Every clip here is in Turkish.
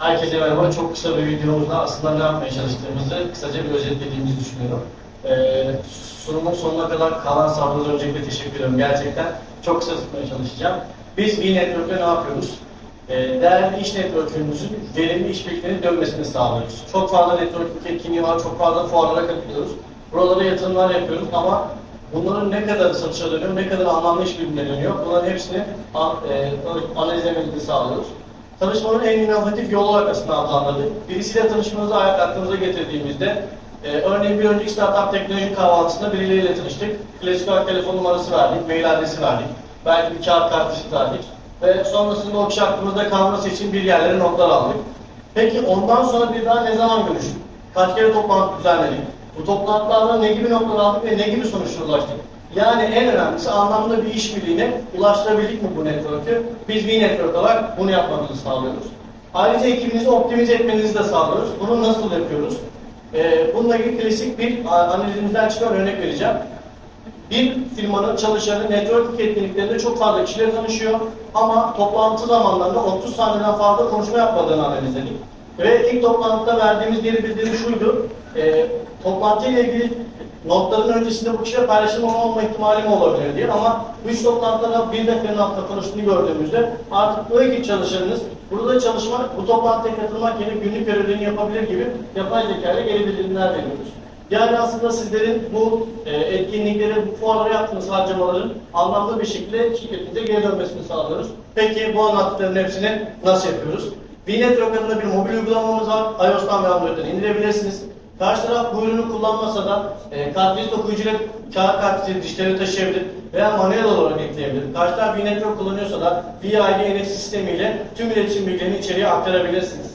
Herkese merhaba. Çok kısa bir videomuzda aslında ne yapmaya çalıştığımızı kısaca bir özetlediğimizi düşünüyorum. Ee, sunumun sonuna kadar kalan sabrınıza öncelikle teşekkür ediyorum. Gerçekten çok kısa tutmaya çalışacağım. Biz V-Network'te ne yapıyoruz? Ee, değerli iş network'ümüzün verimli işbirliklerinin dönmesini sağlıyoruz. Çok fazla networking etkinliği var, çok fazla fuarlara katılıyoruz. Buralara yatırımlar yapıyoruz ama bunların ne kadar satışa dönüyor, ne kadar anlamlı işbirliğine dönüyor, bunların hepsini an, e, analizlemenizi sağlıyoruz. Tanışmanın en inovatif yolu olarak aslında adlandırdık. Birisiyle tanışmanızı ayak aklımıza getirdiğimizde, e, örneğin bir önceki startup teknoloji kahvaltısında birileriyle tanıştık. Klasik olarak telefon numarası verdik, mail adresi verdik. Belki bir kağıt kartı verdik. Ve sonrasında o kişi aklımızda kalması için bir yerlere notlar aldık. Peki ondan sonra bir daha ne zaman görüştük? Kaç kere toplantı düzenledik? Bu toplantılarda ne gibi notlar aldık ve ne gibi sonuçlara ulaştık? Yani en önemlisi anlamlı bir işbirliğine ulaştırabildik mi bu network'ü? Biz bir network olarak bunu yapmanızı sağlıyoruz. Ayrıca ekibinizi optimize etmenizi de sağlıyoruz. Bunu nasıl yapıyoruz? Ee, bununla ilgili klasik bir analizimizden çıkan örnek vereceğim. Bir firmanın çalışanı network etkinliklerinde çok fazla kişiyle tanışıyor ama toplantı zamanlarında 30 saniyeden fazla konuşma yapmadığını analizledik. Ve ilk toplantıda verdiğimiz geri bildirim şuydu, e, toplantıyla ilgili notların öncesinde bu kişiyle paylaşım olma ihtimali mi olabilir diye ama 3 toplantıda bir dakikanın altında konuştuğunu gördüğümüzde artık bu ekip çalışanınız burada çalışmak, bu toplantıya katılmak yerine günlük görevlerini yapabilir gibi yapay zeka ile geri bildirimler veriyoruz. Yani aslında sizlerin bu e, etkinlikleri, bu fuarlara yaptığınız harcamaların anlamlı bir şekilde şirketinize geri dönmesini sağlıyoruz. Peki bu anlattıkların hepsini nasıl yapıyoruz? VNetwork adında bir mobil uygulamamız var. iOS'tan ve Android'den indirebilirsiniz. Karşı taraf bu ürünü kullanmasa da e, kartvizit okuyucuyla kağıt kartvizit dişleri taşıyabilir veya manuel olarak ekleyebilir. Karşı taraf VNetwork kullanıyorsa da VID NFC sistemiyle tüm iletişim bilgilerini içeriye aktarabilirsiniz.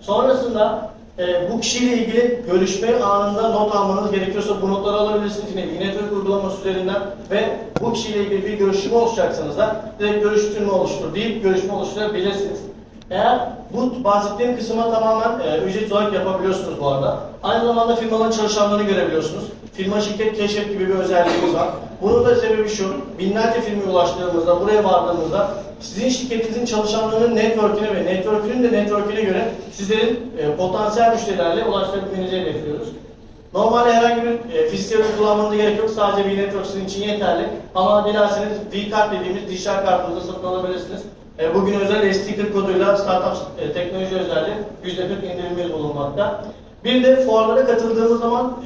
Sonrasında e, bu kişiyle ilgili görüşme anında not almanız gerekiyorsa bu notları alabilirsiniz yine VNetwork uygulaması üzerinden ve bu kişiyle ilgili bir görüşme oluşacaksanız da direkt görüştürme oluştur deyip görüşme oluşturabilirsiniz. Eğer bu bahsettiğim kısma tamamen e, ücret olarak yapabiliyorsunuz bu arada. Aynı zamanda firmaların çalışanlarını görebiliyorsunuz. Firma şirket keşfet gibi bir özelliğimiz var. Bunun da sebebi şu, binlerce firmaya ulaştığımızda, buraya vardığımızda sizin şirketinizin çalışanlarının network'ine ve network'ünün de network'üne göre sizlerin e, potansiyel müşterilerle ulaştırabilmenizi hedefliyoruz. Normalde herhangi bir e, fiziksel uygulamanıza gerek yok. Sadece bir network sizin için yeterli. Ama dilerseniz V-Card dediğimiz dijital kartınızı satın alabilirsiniz. E, bugün özel sticker koduyla startup e, teknoloji özelliği %40 indirimleri bulunmakta. Bir de fuarlara katıldığımız zaman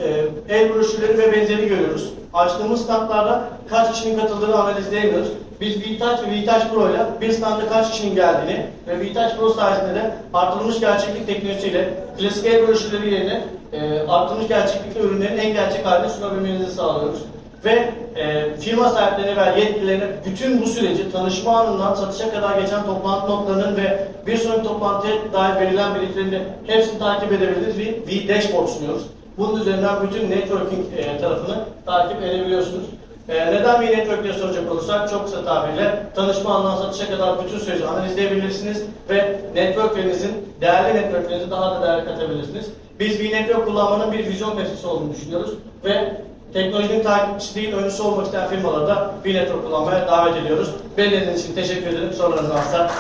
e, el broşürleri ve benzeri görüyoruz. Açtığımız standlarda kaç kişinin katıldığını analizleyemiyoruz. Biz VTouch ve VTouch Pro ile bir standa kaç kişinin geldiğini ve VTouch Pro sayesinde de artırılmış gerçeklik teknolojisiyle klasik el broşürleri yerine e, artırılmış gerçeklikli ürünlerin en gerçek halini sunabilmenizi sağlıyoruz ve e, firma sahiplerine ve yetkililerine bütün bu süreci tanışma anından satışa kadar geçen toplantı notlarının ve bir sonraki toplantıya dair verilen brieflerini hepsini takip edebiliriz ve V-Dashboard sunuyoruz. Bunun üzerinden bütün networking e, tarafını takip edebiliyorsunuz. E, neden bir network diye soracak olursak çok kısa tabirle tanışma anından satışa kadar bütün süreci analizleyebilirsiniz ve networklerinizin, değerli networklerinizi daha da değer katabilirsiniz. Biz bir network kullanmanın bir vizyon meselesi olduğunu düşünüyoruz ve teknolojinin takipçisi değil, öncüsü olmak isteyen firmaları da bir network kullanmaya davet ediyoruz. Belirlediğiniz için teşekkür ederim. Sorularınız varsa